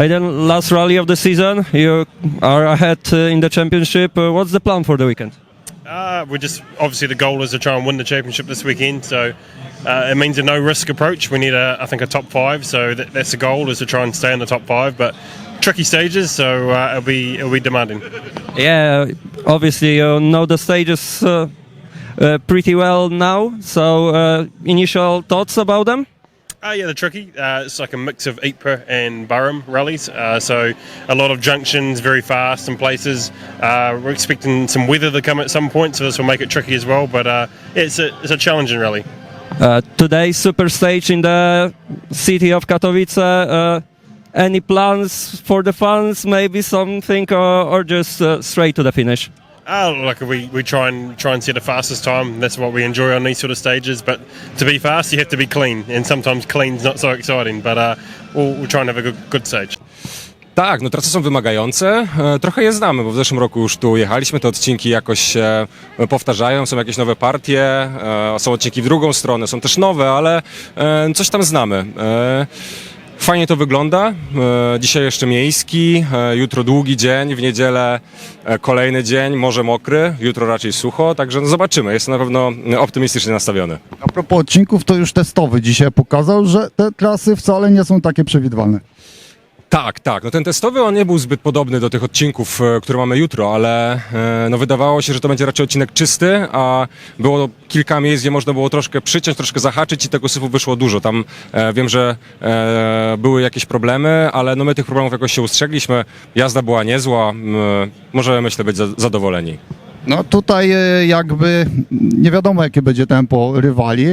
And then last rally of the season, you are ahead uh, in the championship. Uh, what's the plan for the weekend? Uh, we're just obviously the goal is to try and win the championship this weekend. So uh, it means a no risk approach. We need a I think a top five. So that, that's the goal is to try and stay in the top five. But tricky stages, so uh, it'll be it'll be demanding. Yeah, obviously you know the stages uh, uh, pretty well now. So uh, initial thoughts about them? Uh, yeah, they're tricky. Uh, it's like a mix of Ypres and Durham rallies. Uh, so a lot of junctions, very fast in places. Uh, we're expecting some weather to come at some point, so this will make it tricky as well. But uh, yeah, it's a it's a challenging rally. Uh, today's super stage in the city of Katowice. Any plans for the fans? Maybe something, or, or just straight to the finish? Uh, like we, we try and try and set the fastest time. That's what we enjoy on these sort of stages. But to be fast, you have to be clean, and sometimes clean's not so exciting. But uh, we'll, we'll try and have a good, good stage. Tak, no trasy są wymagające. E, Trochę je znamy, bo w zeszłym roku już tu jechaliśmy, te odcinki jakoś się powtarzają, są jakieś nowe partie, e, są odcinki w drugą stronę, są też nowe, ale e, coś tam znamy. Fajnie to wygląda. E, Dzisiaj jeszcze miejski, e, jutro długi dzień, w niedzielę e, kolejny dzień, może mokry, jutro raczej sucho, także no zobaczymy. Jestem na pewno optymistycznie nastawiony. A propos odcinków, to już testowy dzisiaj pokazał, że te trasy wcale nie są takie przewidywalne. Tak, tak. No ten testowy on nie był zbyt podobny do tych odcinków, e, które mamy jutro, ale e, no wydawało się, że to będzie raczej odcinek czysty, a było kilka miejsc, gdzie można było troszkę przyciąć, troszkę zahaczyć i tego syfu wyszło dużo. Tam e, wiem, że e, były jakieś problemy, ale no my tych problemów jakoś się ustrzegliśmy. Jazda była niezła. M, możemy myślę być za, zadowoleni. No tutaj e, jakby nie wiadomo jakie będzie tempo rywali,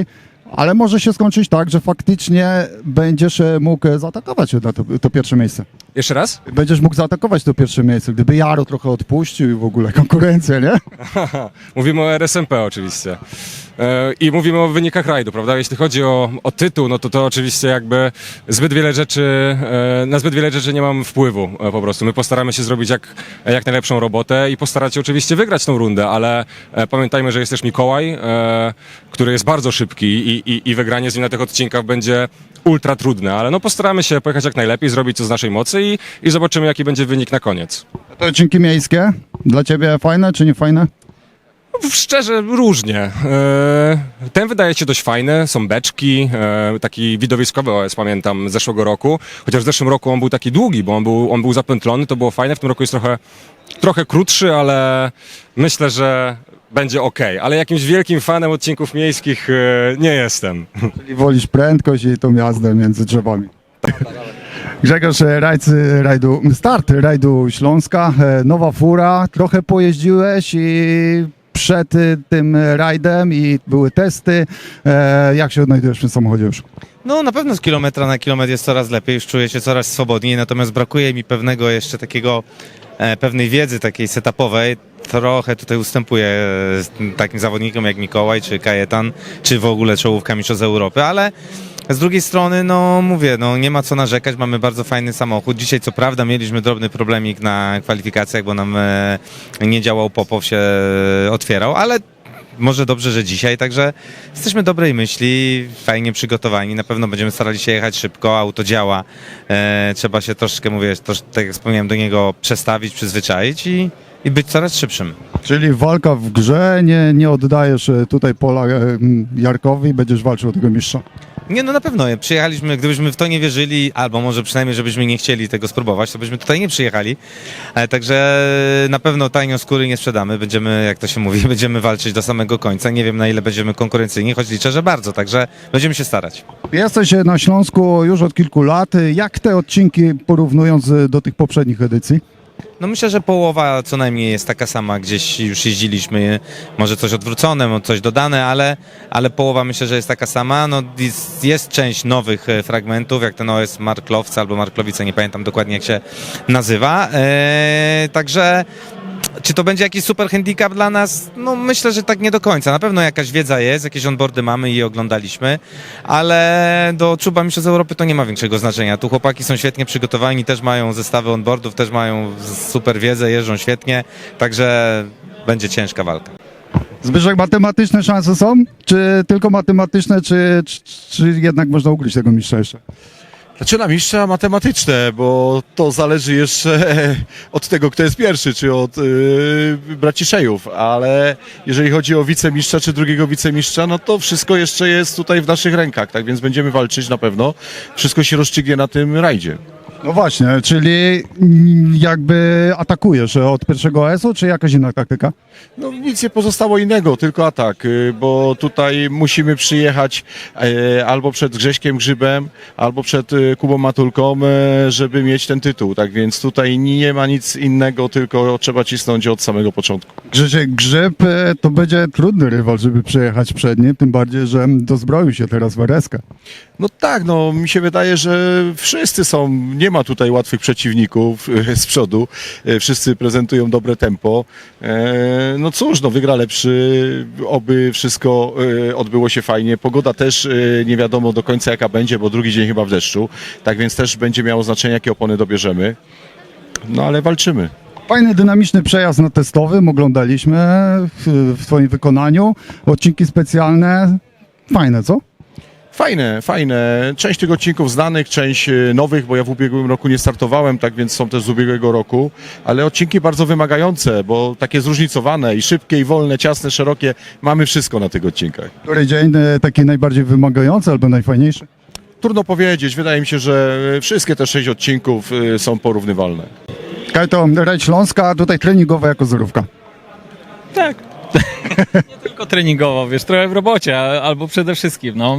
ale może się skończyć tak, że faktycznie będziesz e, mógł e, zaatakować to, to pierwsze miejsce. Jeszcze raz? Będziesz mógł zaatakować to pierwsze miejsce, gdyby Jaro trochę odpuścił i w ogóle konkurencję, nie? Mówimy o RSMP oczywiście. E, I mówimy o wynikach rajdu, prawda? Jeśli chodzi o, o tytuł, no to to oczywiście jakby zbyt wiele rzeczy, e, na zbyt wiele rzeczy nie mam wpływu e, po prostu. My postaramy się zrobić jak, jak najlepszą robotę i postarać się oczywiście wygrać tą rundę, ale pamiętajmy, że jest też Mikołaj, który jest bardzo szybki i, i, i wygranie z nim na tych odcinkach będzie ultra trudne, ale no postaramy się pojechać jak najlepiej, zrobić co z naszej mocy i, i zobaczymy jaki będzie wynik na koniec. Te odcinki miejskie dla ciebie fajne czy nie fajne? Szczerze, różnie. E, Ten wydaje się dość fajny, są beczki, e, taki widowiskowy OS pamiętam z zeszłego roku, chociaż w zeszłym roku on był taki długi, bo on był, on był zapętlony, to było fajne, w tym roku jest trochę, trochę krótszy, ale myślę, że będzie ok. Ale jakimś wielkim fanem odcinków miejskich e, nie jestem. Czyli wolisz prędkość i tą jazdę między drzewami. Grzegorz, rajcy rajdu, start rajdu Śląska, nowa fura, trochę pojeździłeś i przed e, tym rajdem i były testy. E, Jak się odnajdujesz w tym samochodzie już? No na pewno z kilometra na kilometr jest coraz lepiej, już czuję się coraz swobodniej, natomiast brakuje mi pewnego jeszcze takiego, e, pewnej wiedzy takiej setupowej. Trochę tutaj ustępuję e, takim zawodnikom jak Mikołaj, czy Kajetan, czy w ogóle czołówka Mistrzostw Europy, ale z drugiej strony, no mówię, no nie ma co narzekać, mamy bardzo fajny samochód. Dzisiaj co prawda mieliśmy drobny problemik na kwalifikacjach, bo nam e, nie działał Popow, się e, otwierał, ale może dobrze, że dzisiaj, także jesteśmy dobrej myśli, fajnie przygotowani, na pewno będziemy starali się jechać szybko, auto działa, e, trzeba się troszkę, mówię, trosz, tak jak wspomniałem, do niego przestawić, przyzwyczaić i, i być coraz szybszym. Czyli walka w grze, nie, nie oddajesz e, tutaj pola e, Jarkowi, będziesz walczył o tego mistrza. Nie, no na pewno, przyjechaliśmy, gdybyśmy w to nie wierzyli, albo może przynajmniej, żebyśmy nie chcieli tego spróbować, to byśmy tutaj nie przyjechali, e, także na pewno tanio skóry nie sprzedamy, będziemy, jak to się mówi, będziemy walczyć do samego końca, nie wiem na ile będziemy konkurencyjni, choć liczę, że bardzo, także będziemy się starać. Jesteś na Śląsku już od kilku lat. Jak te odcinki porównując do tych poprzednich edycji? No myślę, że połowa co najmniej jest taka sama, gdzieś już jeździliśmy, może coś odwrócone, coś dodane, ale, ale połowa myślę, że jest taka sama. No jest, jest część nowych e, fragmentów, jak ten OS Marklowca albo Marklowice, nie pamiętam dokładnie jak się nazywa. Eee, także czy to będzie jakiś super handicap dla nas? No myślę, że tak nie do końca. Na pewno jakaś wiedza jest, jakieś onboardy mamy i oglądaliśmy, ale do Czuba Mistrzostw Europy to nie ma większego znaczenia. Tu chłopaki są świetnie przygotowani, też mają zestawy onboardów, też mają super wiedzę, jeżdżą świetnie, także będzie ciężka walka. Zbyszek, matematyczne szanse są? Czy tylko matematyczne, czy, czy, czy jednak można ugryźć tego mistrza jeszcze? Znaczy na mistrza matematyczne, bo to zależy jeszcze od tego, kto jest pierwszy, czy od yy, braciszejów, ale jeżeli chodzi o wicemistrza czy drugiego wicemistrza, no to wszystko jeszcze jest tutaj w naszych rękach, tak więc będziemy walczyć na pewno. Wszystko się rozstrzygnie na tym rajdzie. No właśnie, czyli mm, jakby atakujesz od pierwszego S-u, czy jakaś inna taktyka? No nic nie pozostało innego, tylko atak, y, bo tutaj musimy przyjechać e, albo przed Grześkiem Grzybem, albo przed y, Kubą Matulką, e, żeby mieć ten tytuł. Tak więc tutaj nie ma nic innego, tylko trzeba cisnąć od samego początku. Grzesiek Grzyb e, to będzie trudny rywal, żeby przejechać przed nim, tym bardziej, że dozbroił się teraz w RSK. No tak, no mi się wydaje, że wszyscy są, nie ma tutaj łatwych przeciwników e, z przodu, E, wszyscy prezentują dobre tempo. E, No cóż, no wygra lepszy, oby wszystko odbyło się fajnie. Pogoda też nie wiadomo do końca jaka będzie, bo drugi dzień chyba w deszczu, tak więc też będzie miało znaczenie jakie opony dobierzemy. No ale walczymy. Fajny, dynamiczny przejazd na testowym, oglądaliśmy w, w twoim wykonaniu. Odcinki specjalne, fajne, co? Fajne, fajne. Część tych odcinków znanych, część e, nowych, bo ja w ubiegłym roku nie startowałem, tak więc są też z ubiegłego roku, ale odcinki bardzo wymagające, bo takie zróżnicowane i szybkie, i wolne, ciasne, szerokie. Mamy wszystko na tych odcinkach. Który dzień e, taki najbardziej wymagający albo najfajniejszy? Trudno powiedzieć, wydaje mi się, że wszystkie te sześć odcinków są porównywalne. Kajto, Rajd Śląska, tutaj treningowa jako zerówka. Tak. Nie tylko treningowo, wiesz, trochę w robocie, albo przede wszystkim, no.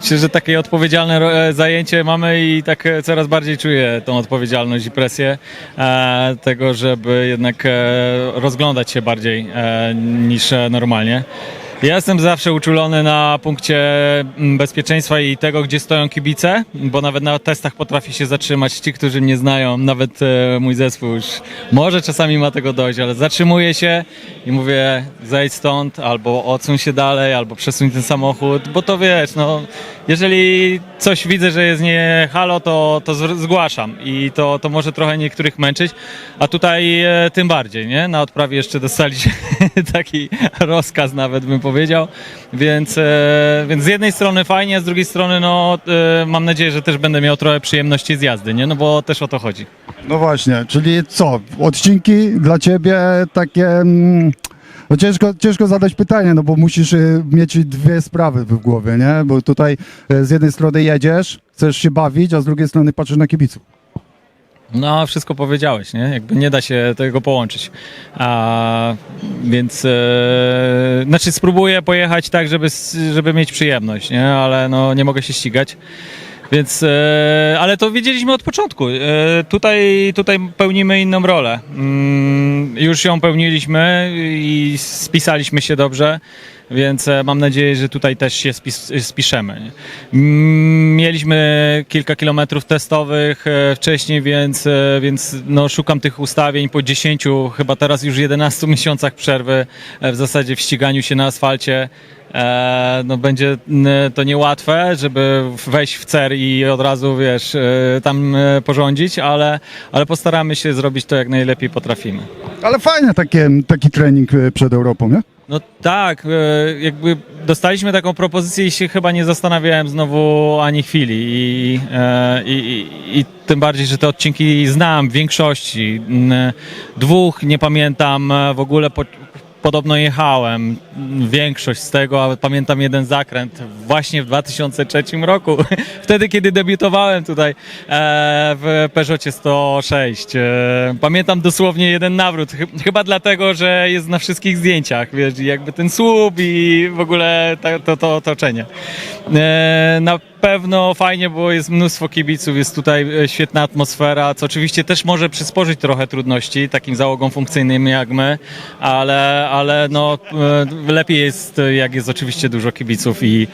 Myślę, że takie odpowiedzialne e, zajęcie mamy i tak e, coraz bardziej czuję tą odpowiedzialność i presję e, tego, żeby jednak rozglądać się bardziej niż normalnie. Ja jestem zawsze uczulony na punkcie mm, bezpieczeństwa i tego, gdzie stoją kibice, bo nawet na testach potrafi się zatrzymać ci, którzy mnie znają, nawet e, mój zespół już może czasami ma tego dojść, ale zatrzymuję się i mówię zejdź stąd, albo odsuń się dalej, albo przesuń ten samochód, bo to wiesz, no jeżeli coś widzę, że jest nie halo, to, to zgłaszam i to, to może trochę niektórych męczyć, a tutaj e, tym bardziej, nie? Na odprawie jeszcze dostali taki rozkaz nawet bym powiedział, więc, e, więc z jednej strony fajnie, a z drugiej strony no e, mam nadzieję, że też będę miał trochę przyjemności z jazdy, nie? No bo też o to chodzi. No właśnie, czyli co? Odcinki dla ciebie takie. mm, No ciężko, ciężko zadać pytanie, no bo musisz y, mieć dwie sprawy w głowie, nie? Bo tutaj y, z jednej strony jedziesz, chcesz się bawić, a z drugiej strony patrzysz na kibiców. No, wszystko powiedziałeś, nie? Jakby nie da się tego połączyć. A, więc, e, znaczy spróbuję pojechać tak, żeby, żeby mieć przyjemność, nie? Ale no, nie mogę się ścigać. Więc, e, ale to wiedzieliśmy od początku. E, tutaj, tutaj pełnimy inną rolę. Mm, już ją pełniliśmy i spisaliśmy się dobrze, więc e, mam nadzieję, że tutaj też się spis, spiszemy. nie? Mm, Mieliśmy kilka kilometrów testowych e, wcześniej, więc, e, więc no, szukam tych ustawień po 10, chyba teraz już 11 miesiącach przerwy e, w zasadzie w ściganiu się na asfalcie. E, no będzie to niełatwe, żeby wejść w cer i od razu, wiesz, e, tam e, porządzić, ale, ale postaramy się zrobić to jak najlepiej potrafimy. Ale fajny takie, taki trening przed Europą, nie? No tak, jakby dostaliśmy taką propozycję i się chyba nie zastanawiałem znowu ani chwili i, i, i, i tym bardziej, że te odcinki znam w większości. Dwóch nie pamiętam w ogóle po, podobno jechałem. Większość z tego, a pamiętam jeden zakręt właśnie w 2003 roku. Wtedy, kiedy debiutowałem tutaj e, w Peugeotie 106. E, pamiętam dosłownie jeden nawrót. Chy- Chyba dlatego, że jest na wszystkich zdjęciach. Wiesz, jakby ten słup i w ogóle ta, to, to otoczenie. E, na pewno fajnie, bo jest mnóstwo kibiców, jest tutaj e, świetna atmosfera, co oczywiście też może przysporzyć trochę trudności takim załogom funkcyjnym jak my, ale, ale no, e, lepiej jest, e, jak jest oczywiście dużo kibiców i,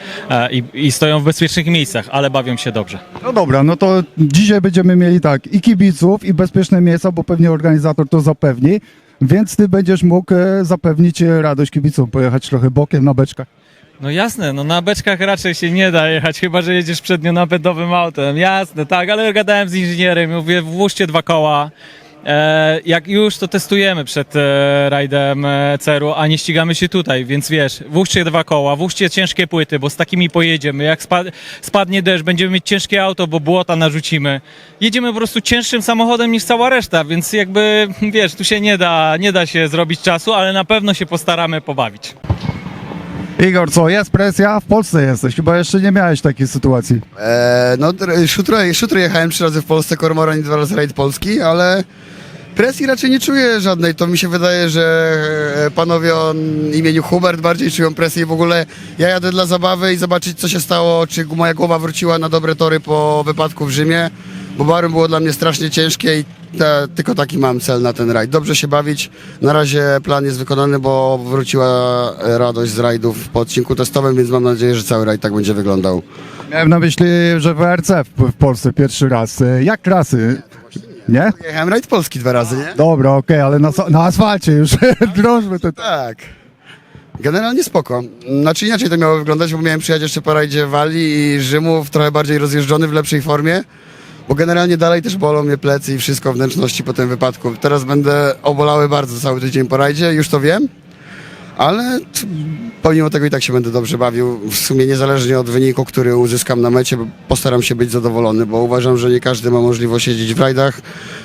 i, i stoją w bezpiecznych miejscach, ale bawią się dobrze. No dobra, no to dzisiaj będziemy mieli tak i kibiców, i bezpieczne miejsca, bo pewnie organizator to zapewni, więc ty będziesz mógł zapewnić radość kibicom, pojechać trochę bokiem na beczkach. No jasne, no na beczkach raczej się nie da jechać, chyba że jedziesz przednio napędowym autem. Jasne, tak, ale gadałem z inżynierem, mówię, włóżcie dwa koła, E, jak już, to testujemy przed e, rajdem e, Ceru, a nie ścigamy się tutaj, więc wiesz, włóżcie dwa koła, włóżcie ciężkie płyty, bo z takimi pojedziemy. Jak spa- spadnie deszcz, będziemy mieć ciężkie auto, bo błota narzucimy. Jedziemy po prostu cięższym samochodem niż cała reszta, więc jakby, wiesz, tu się nie da, nie da się zrobić czasu, ale na pewno się postaramy pobawić. Igor, co, jest presja? W Polsce jesteś, chyba jeszcze nie miałeś takiej sytuacji. E, no, szutro, szutro jechałem trzy razy w Polsce, Kormoran i dwa razy rajd Polski, ale presji raczej nie czuję żadnej. To mi się wydaje, że e, panowie o imieniu Hubert bardziej czują presję i w ogóle ja jadę dla zabawy i zobaczyć co się stało, czy moja głowa wróciła na dobre tory po wypadku w Rzymie, bo Barum było dla mnie strasznie ciężkie i te, tylko taki mam cel na ten rajd. Dobrze się bawić. Na razie plan jest wykonany, bo wróciła e, radość z rajdów po odcinku testowym, więc mam nadzieję, że cały rajd tak będzie wyglądał. Miałem na myśli, że WRC w, w Polsce pierwszy raz. E, Jak trasy? Nie? Jechałem rajd Polski dwa razy, nie? Dobra, okej, ale na, na asfalcie już drążmy to. Tak. Generalnie spoko. Znaczy inaczej to miało wyglądać, bo miałem przyjechać jeszcze po rajdzie Walii i Rzymu w trochę bardziej rozjeżdżony, w lepszej formie. Bo generalnie dalej też bolą mnie plecy i wszystko wnętrzności po tym wypadku. Teraz będę obolały bardzo cały tydzień po rajdzie, już to wiem. Ale pomimo tego i tak się będę dobrze bawił. W sumie niezależnie od wyniku, który uzyskam na mecie, postaram się być zadowolony, bo uważam, że nie każdy ma możliwość jeździć w rajdach.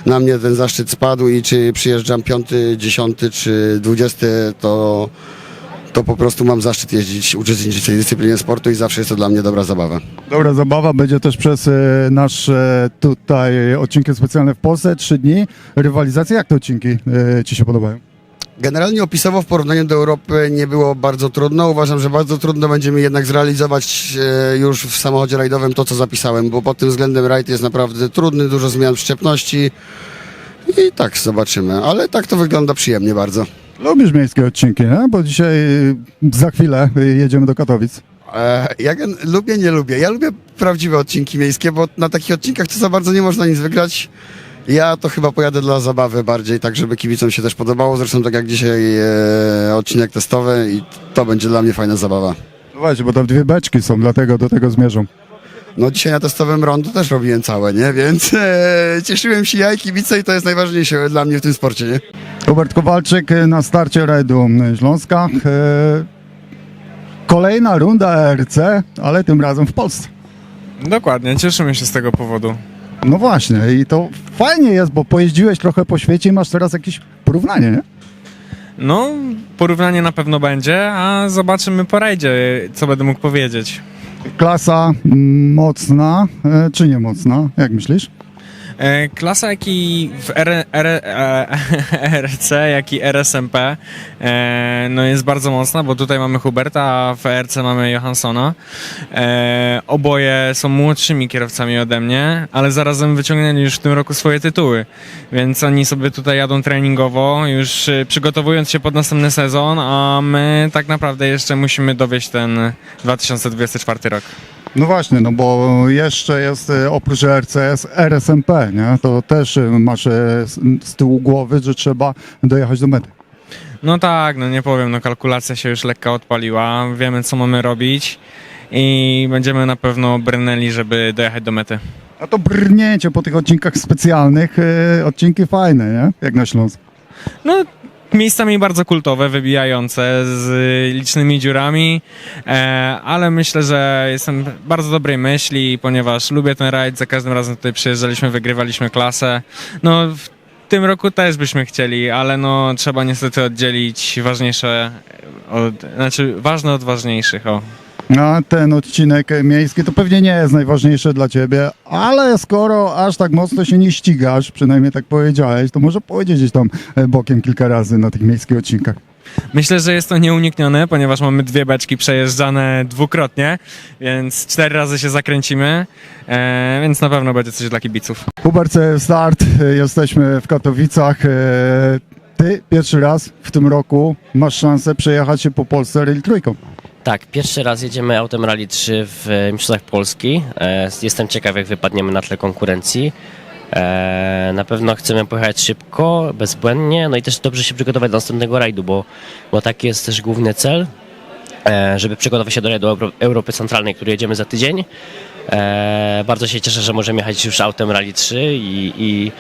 Na mnie ten zaszczyt spadł i czy przyjeżdżam piąty, dziesiąty czy dwudziesty, to, to po prostu mam zaszczyt jeździć, uczestniczyć w tej dyscyplinie sportu i zawsze jest to dla mnie dobra zabawa. Dobra zabawa będzie też przez e, nasze tutaj odcinki specjalne w Polsce. Trzy dni. Rywalizacja, jak te odcinki e, Ci się podobają? Generalnie opisowo w porównaniu do Europy nie było bardzo trudno. Uważam, że bardzo trudno będzie mi jednak zrealizować e, już w samochodzie rajdowym to, co zapisałem, bo pod tym względem rajd jest naprawdę trudny, dużo zmian w szczepności i tak zobaczymy. Ale tak to wygląda przyjemnie bardzo. Lubisz miejskie odcinki, nie? Bo dzisiaj e, za chwilę e, jedziemy do Katowic. E, Ja lubię, nie lubię. Ja lubię prawdziwe odcinki miejskie, bo na takich odcinkach to za bardzo nie można nic wygrać. Ja to chyba pojadę dla zabawy bardziej, tak żeby kibicom się też podobało. Zresztą tak jak dzisiaj e, odcinek testowy i to będzie dla mnie fajna zabawa. No właśnie, bo tam dwie beczki są, dlatego do tego zmierzą. No dzisiaj na testowym rondo też robiłem całe, nie? Więc e, cieszyłem się ja i kibice i to jest najważniejsze dla mnie w tym sporcie, nie? Hubert Kowalczyk e, na starcie rajdu Śląska. E, Kolejna runda ERC, ale tym razem w Polsce. Dokładnie, cieszymy się z tego powodu. No właśnie i to fajnie jest, bo pojeździłeś trochę po świecie i masz teraz jakieś porównanie, nie? No, porównanie na pewno będzie, a zobaczymy po rajdzie, co będę mógł powiedzieć. Klasa mm, mocna, e, czy nie mocna? Jak myślisz? E, klasa jak i w R, R, e, RC, jak i RSMP e, no jest bardzo mocna, bo tutaj mamy Huberta, a w RC mamy Johanssona. Oboje są młodszymi kierowcami ode mnie, ale zarazem wyciągnęli już w tym roku swoje tytuły, więc oni sobie tutaj jadą treningowo, już przygotowując się pod następny sezon, a my tak naprawdę jeszcze musimy dowieść ten 2024 rok. No właśnie, no bo jeszcze jest e, oprócz RCS RSMP, nie? To też e, masz e, z, z tyłu głowy, że trzeba dojechać do mety. No tak, no nie powiem, no kalkulacja się już lekko odpaliła, wiemy co mamy robić i będziemy na pewno brnęli, żeby dojechać do mety. A to brnięcie po tych odcinkach specjalnych, e, odcinki fajne, nie? Jak na Śląsku. No miejscami bardzo kultowe, wybijające, z licznymi dziurami, e, ale myślę, że jestem bardzo dobrej myśli, ponieważ lubię ten rajd, za każdym razem tutaj przyjeżdżaliśmy, wygrywaliśmy klasę. No w tym roku też byśmy chcieli, ale no trzeba niestety oddzielić ważniejsze, od, znaczy ważne od ważniejszych, o. A ten odcinek miejski to pewnie nie jest najważniejszy dla ciebie, ale skoro aż tak mocno się nie ścigasz, przynajmniej tak powiedziałeś, to może powiedzieć gdzieś tam e, bokiem kilka razy na tych miejskich odcinkach. Myślę, że jest to nieuniknione, ponieważ mamy dwie beczki przejeżdżane dwukrotnie, więc cztery razy się zakręcimy, e, więc na pewno będzie coś dla kibiców. Hubert, e, start, e, jesteśmy w Katowicach. e, Ty pierwszy raz w tym roku masz szansę przejechać się po Polsce Rail Trójką. Tak, pierwszy raz jedziemy autem Rally 3 w e, Mistrzostwach Polski. E, Jestem ciekaw, jak wypadniemy na tle konkurencji. E, Na pewno chcemy pojechać szybko, bezbłędnie, no i też dobrze się przygotować do następnego rajdu, bo, bo taki jest też główny cel, żeby przygotować się do rajdu Euro- Europy Centralnej, który jedziemy za tydzień. Bardzo się cieszę, że możemy jechać już autem Rally 3 i, i,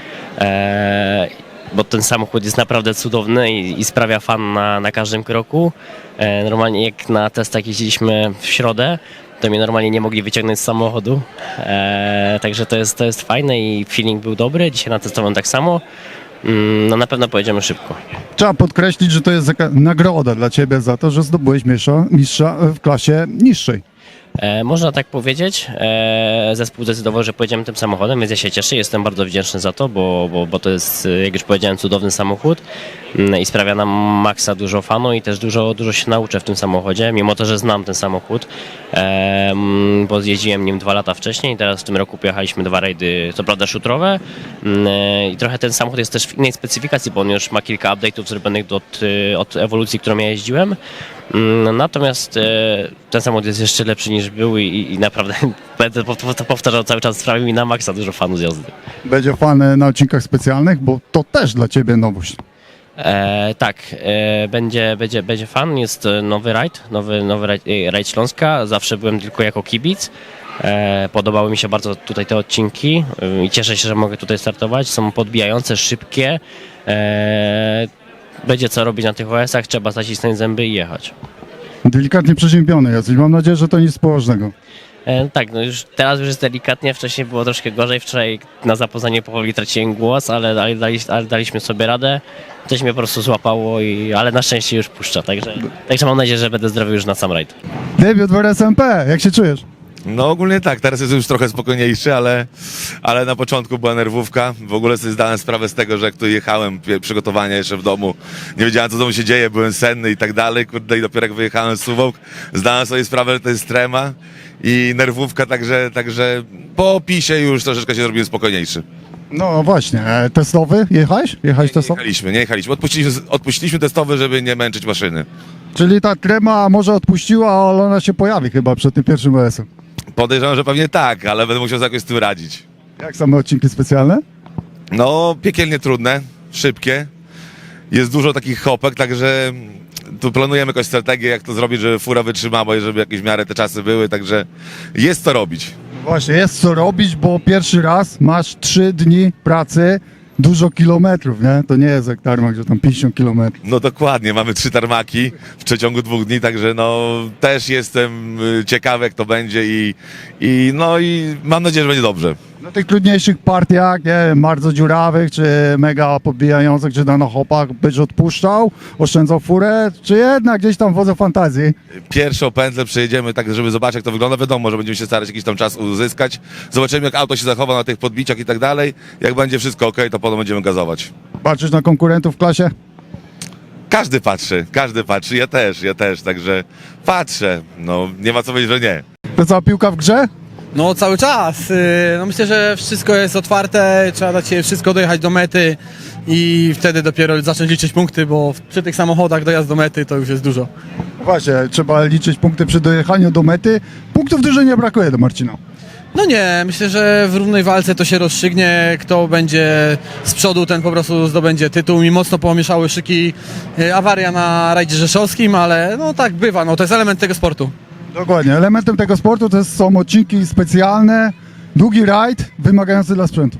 bo ten samochód jest naprawdę cudowny i, i sprawia fan na, na każdym kroku. E, normalnie jak na testach jeździliśmy w środę, to mnie normalnie nie mogli wyciągnąć z samochodu. E, także to jest, to jest fajne i feeling był dobry. Dzisiaj na testowałem tak samo. Mm, no na pewno pojedziemy szybko. Trzeba podkreślić, że to jest nagroda dla ciebie za to, że zdobyłeś mistrza w klasie niższej. E, można tak powiedzieć. E, zespół zdecydował, że pojedziemy tym samochodem, więc ja się cieszę. Jestem bardzo wdzięczny za to, bo, bo, bo to jest, jak już powiedziałem, cudowny samochód mm, i sprawia nam maksa dużo fanu i też dużo, dużo się nauczę w tym samochodzie, mimo to, że znam ten samochód, e, mm, bo jeździłem nim dwa lata wcześniej. Teraz w tym roku pojechaliśmy dwa rajdy, co prawda szutrowe mm, e, i trochę ten samochód jest też w innej specyfikacji, bo on już ma kilka update'ów zrobionych od, e, od ewolucji, którą ja jeździłem. Mm, Natomiast e, ten samochód jest jeszcze lepszy niż był i, i naprawdę będę to powtarzał cały czas, sprawi mi na maksa dużo fanu z jazdy. Będzie fan e, na odcinkach specjalnych, bo to też dla ciebie nowość. E, tak, e, będzie, będzie, będzie fan, jest e, nowy rajd, nowy, nowy rajd, rajd Śląska, zawsze byłem tylko jako kibic. E, podobały mi się bardzo tutaj te odcinki i cieszę się, że mogę tutaj startować. Są podbijające, szybkie. Będzie co robić na tych OS-ach, trzeba zacisnąć zęby i jechać. Delikatnie przeziębiony jesteś. Mam nadzieję, że to nic poważnego. E, tak, no już teraz już jest delikatnie, wcześniej było troszkę gorzej. Wczoraj na zapoznanie powoli traciłem głos, ale, ale, dali, ale daliśmy sobie radę. Coś mnie po prostu złapało, i, ale na szczęście już puszcza, także, także mam nadzieję, że będę zdrowy już na sam rajd. Debiut w RSMP, jak się czujesz? No ogólnie tak, teraz jest już trochę spokojniejszy, ale, ale na początku była nerwówka. W ogóle sobie zdałem sprawę z tego, że jak tu jechałem, pie- przygotowania jeszcze w domu, nie wiedziałem co w domu się dzieje, byłem senny i tak dalej, kurde i dopiero jak wyjechałem z Suwałk, zdałem sobie sprawę, że to jest trema i nerwówka, także, także po opisie już troszeczkę się zrobiłem spokojniejszy. No właśnie, e, testowy jechałeś? Jechałeś Nie testowy? jechaliśmy, nie jechaliśmy. Odpuściliśmy, odpuściliśmy testowy, żeby nie męczyć maszyny. Czyli ta trema może odpuściła, ale ona się pojawi chyba przed tym pierwszym OS-em. Podejrzewam, że pewnie tak, ale będę musiał sobie jakoś z tym radzić. Jak same odcinki specjalne? No, piekielnie trudne, szybkie. Jest dużo takich hopek, także tu planujemy jakąś strategię, jak to zrobić, żeby fura wytrzymała i żeby jakieś w miarę te czasy były, także jest co robić. Właśnie, jest co robić, bo pierwszy raz masz trzy dni pracy, dużo kilometrów, nie? To nie jest jak tarmak, że tam 50 kilometrów. No dokładnie, mamy trzy tarmaki w przeciągu dwóch dni, także no też jestem y, ciekawy, jak to będzie i, i no i mam nadzieję, że będzie dobrze. Na tych trudniejszych partiach, nie wiem, bardzo dziurawych, czy mega podbijających, czy na hopach, byś odpuszczał, oszczędzał furę, czy jednak gdzieś tam wodze fantazji? Pierwszą pętlę przejedziemy tak, żeby zobaczyć, jak to wygląda. Wiadomo, że będziemy się starać jakiś tam czas uzyskać. Zobaczymy, jak auto się zachowa na tych podbiciach i tak dalej. Jak będzie wszystko ok, to potem będziemy gazować. Patrzysz na konkurentów w klasie? Każdy patrzy, każdy patrzy, ja też, ja też, także patrzę. No, nie ma co powiedzieć, że nie. To cała piłka w grze? No cały czas. Yy, No myślę, że wszystko jest otwarte, trzeba dać się wszystko dojechać do mety i wtedy dopiero zacząć liczyć punkty, bo przy tych samochodach dojazd do mety to już jest dużo. Właśnie, trzeba liczyć punkty przy dojechaniu do mety. Punktów dużo nie brakuje do Marcina. No nie, myślę, że w równej walce to się rozstrzygnie. Kto będzie z przodu, ten po prostu zdobędzie tytuł. Mi mocno pomieszały szyki yy, awaria na rajdzie rzeszowskim, ale no tak bywa, no to jest element tego sportu. Dokładnie. Elementem tego sportu to są odcinki specjalne, długi rajd, wymagający dla sprzętu.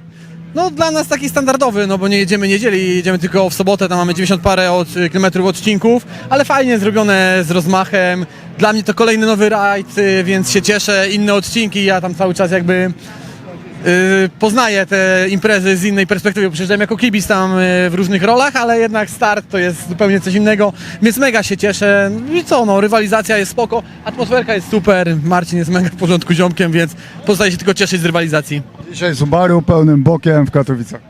No dla nas taki standardowy, no bo nie jedziemy niedzieli, jedziemy tylko w sobotę, tam mamy 90 parę od, y, kilometrów odcinków, ale fajnie zrobione z rozmachem. Dla mnie to kolejny nowy rajd, y, więc się cieszę. Inne odcinki, ja tam cały czas jakby poznaję te imprezy z innej perspektywy. Przyjeżdżam jako kibic tam y, w różnych rolach, ale jednak start to jest zupełnie coś innego, więc mega się cieszę. I co, no rywalizacja jest spoko, atmosferka jest super, Marcin jest mega w porządku ziomkiem, więc pozostaje się tylko cieszyć z rywalizacji. Dzisiaj Subaru pełnym bokiem w Katowicach.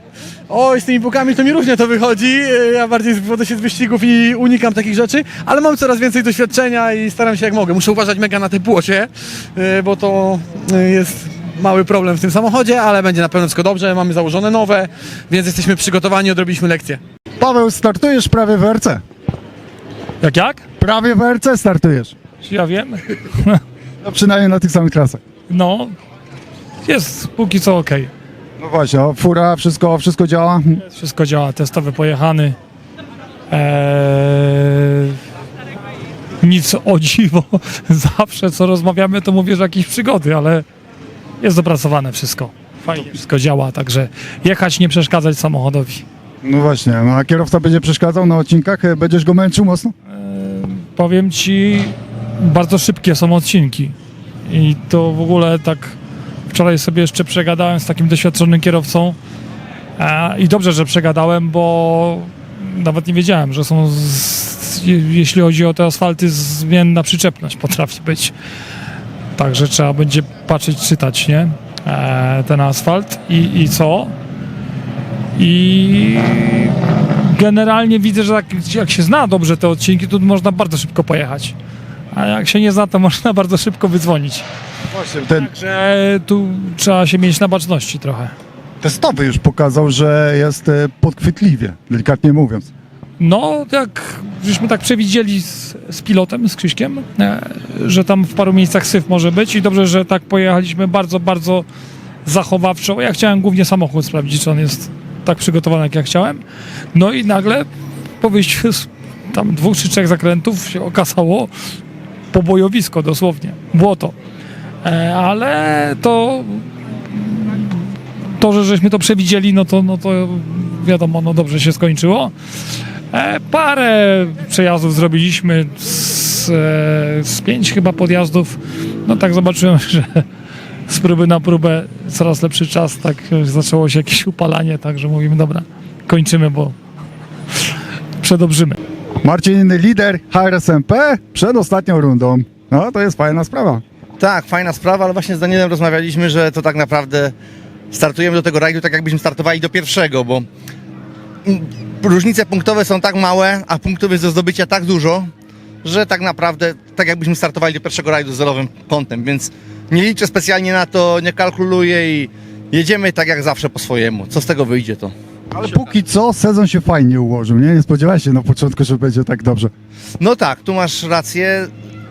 Oj, z tymi bukami to mi różnie to wychodzi. Ja bardziej wywodzę się z wyścigów i unikam takich rzeczy, ale mam coraz więcej doświadczenia i staram się jak mogę. Muszę uważać mega na te płocie, y, bo to y, jest mały problem w tym samochodzie, ale będzie na pewno wszystko dobrze. Mamy założone nowe, więc jesteśmy przygotowani, odrobiliśmy lekcję. Paweł, startujesz prawie w RC. Jak jak? Prawie w RC startujesz. Ja wiem. No przynajmniej na tych samych trasach. No, jest póki co ok. No właśnie, o, fura, wszystko, wszystko działa. Wszystko działa, testowy pojechany. Eee, nic o dziwo. Zawsze co rozmawiamy, to mówię, że jakieś przygody, ale jest dopracowane wszystko. Fajnie wszystko działa, także jechać, nie przeszkadzać samochodowi. No właśnie, a kierowca będzie przeszkadzał na odcinkach? E, Będziesz go męczył mocno? powiem ci, bardzo szybkie są odcinki. I to w ogóle tak wczoraj sobie jeszcze przegadałem z takim doświadczonym kierowcą. E, I dobrze, że przegadałem, bo nawet nie wiedziałem, że są, z, je- jeśli chodzi o te asfalty, zmienna przyczepność potrafi być. Także trzeba będzie patrzeć, czytać, nie? E, ten asfalt i, i co? I generalnie widzę, że jak, jak się zna dobrze te odcinki, to można bardzo szybko pojechać. A jak się nie zna, to można bardzo szybko wydzwonić. Właśnie, ten Także tu trzeba się mieć na baczności trochę. testowy już pokazał, że jest e, podchwytliwie, delikatnie mówiąc. No, jak żeśmy tak przewidzieli z, z pilotem, z Krzyśkiem, e, że tam w paru miejscach syf może być i dobrze, że tak pojechaliśmy bardzo, bardzo zachowawczo. Ja chciałem głównie samochód sprawdzić, czy on jest tak przygotowany, jak ja chciałem. No i nagle po wyjściu z tam dwóch czy trzech zakrętów się okazało pobojowisko dosłownie, błoto. E, ale to to, że żeśmy to przewidzieli, no to, no to wiadomo, no dobrze się skończyło. E, parę przejazdów zrobiliśmy, z, e, z pięć chyba podjazdów. No tak zobaczyłem, że z próby na próbę coraz lepszy czas, tak zaczęło się jakieś upalanie, także mówimy, dobra, kończymy, bo przedobrzymy. Marcin, lider HRSMP przed ostatnią rundą. No, to jest fajna sprawa. Tak, fajna sprawa, ale właśnie z Danielem rozmawialiśmy, że to tak naprawdę startujemy do tego rajdu tak jakbyśmy startowali do pierwszego, bo różnice punktowe są tak małe, a punktów jest do zdobycia tak dużo, że tak naprawdę tak jakbyśmy startowali do pierwszego rajdu z zerowym kątem, więc nie liczę specjalnie na to, nie kalkuluję i jedziemy tak jak zawsze po swojemu. Co z tego wyjdzie to? Ale póki co sezon się fajnie ułożył, nie? Nie spodziewałeś się na początku, że będzie tak dobrze. No tak, tu masz rację.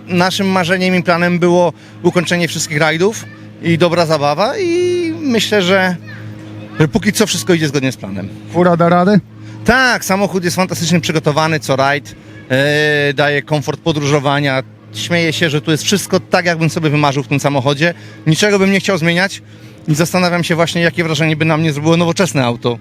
Naszym marzeniem i planem było ukończenie wszystkich rajdów i dobra zabawa i myślę, że, że póki co wszystko idzie zgodnie z planem. Fura da radę? Tak, samochód jest fantastycznie przygotowany, co rajd, e, daje komfort podróżowania. Śmieję się, że tu jest wszystko tak, jakbym sobie wymarzył w tym samochodzie. Niczego bym nie chciał zmieniać i zastanawiam się właśnie, jakie wrażenie by na mnie zrobiło nowoczesne auto,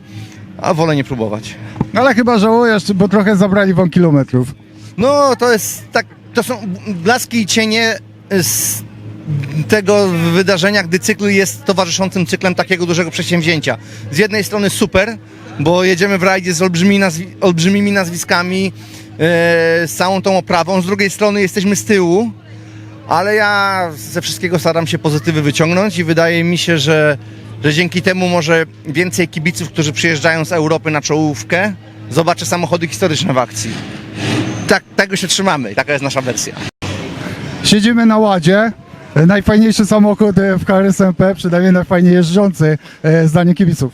a wolę nie próbować. No ale chyba żałujesz, bo trochę zabrali wam kilometrów. No, to jest tak, to są blaski i cienie z tego wydarzenia, gdy cykl jest towarzyszącym cyklem takiego dużego przedsięwzięcia. Z jednej strony super, bo jedziemy w rajdzie z olbrzymi nazwi- olbrzymimi nazwiskami, e, z całą tą oprawą, z drugiej strony jesteśmy z tyłu, ale ja ze wszystkiego staram się pozytywy wyciągnąć i wydaje mi się, że, że dzięki temu może więcej kibiców, którzy przyjeżdżają z Europy na czołówkę, zobaczy samochody historyczne w akcji. Tak, tego się trzymamy, taka jest nasza wersja. Siedzimy na ładzie. Najfajniejszy samochód e, w HRSMP, przynajmniej najfajniej jeżdżący, e, zdanie kibiców.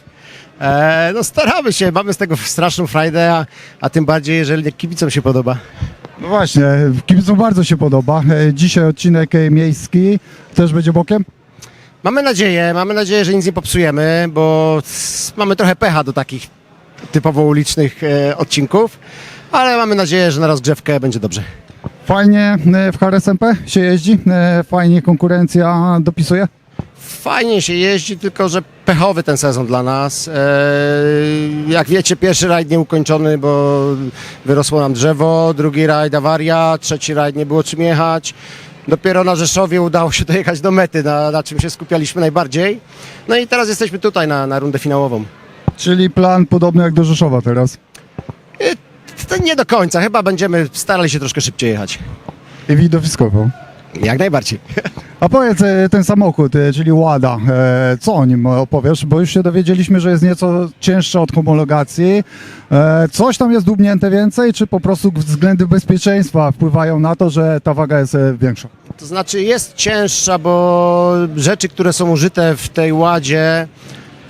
E, no staramy się, mamy z tego straszną frajdę, a, a tym bardziej, jeżeli kibicom się podoba. No właśnie, kibicom bardzo się podoba. Dzisiaj odcinek miejski też będzie bokiem. Mamy nadzieję, mamy nadzieję, że nic nie popsujemy, bo mamy trochę pecha do takich typowo ulicznych odcinków, ale mamy nadzieję, że na rozgrzewkę będzie dobrze. Fajnie e, w HRSMP się jeździ, e, fajnie konkurencja dopisuje. Fajnie się jeździ, tylko że pechowy ten sezon dla nas. E, jak wiecie, pierwszy rajd nieukończony, bo wyrosło nam drzewo, drugi rajd awaria, trzeci rajd nie było czym jechać. Dopiero na Rzeszowie udało się dojechać do mety, na, na czym się skupialiśmy najbardziej. No i teraz jesteśmy tutaj na, na rundę finałową. Czyli plan podobny jak do Rzeszowa teraz. To nie do końca, chyba będziemy starali się troszkę szybciej jechać. I widowiskowo. Jak najbardziej. A powiedz, e, ten samochód, e, czyli Łada, e, co o nim opowiesz? Bo już się dowiedzieliśmy, że jest nieco cięższy od homologacji. E, Coś tam jest dubnięte więcej, czy po prostu względy bezpieczeństwa wpływają na to, że ta waga jest e, większa? To znaczy jest cięższa, bo rzeczy, które są użyte w tej ładzie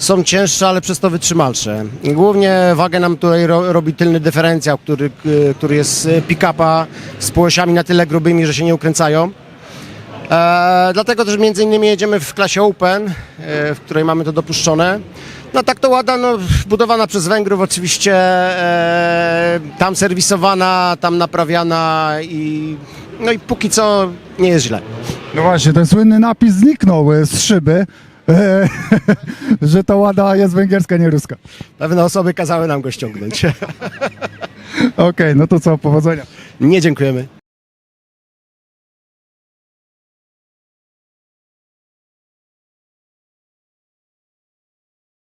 są cięższe, ale przez to wytrzymalsze. Głównie wagę nam tutaj ro, robi tylny dyferencjał, który, y, który jest z pick-upa z półosiami na tyle grubymi, że się nie ukręcają. E, dlatego też między innymi jedziemy w klasie Open, e, w której mamy to dopuszczone. No tak to łada, no, budowana przez Węgrów oczywiście, e, tam serwisowana, tam naprawiana i no i póki co nie jest źle. No właśnie, ten słynny napis zniknął e, z szyby. że ta łada jest węgierska, nie ruska. Pewne osoby kazały nam go ściągnąć. Okej, no to co, powodzenia. Nie dziękujemy.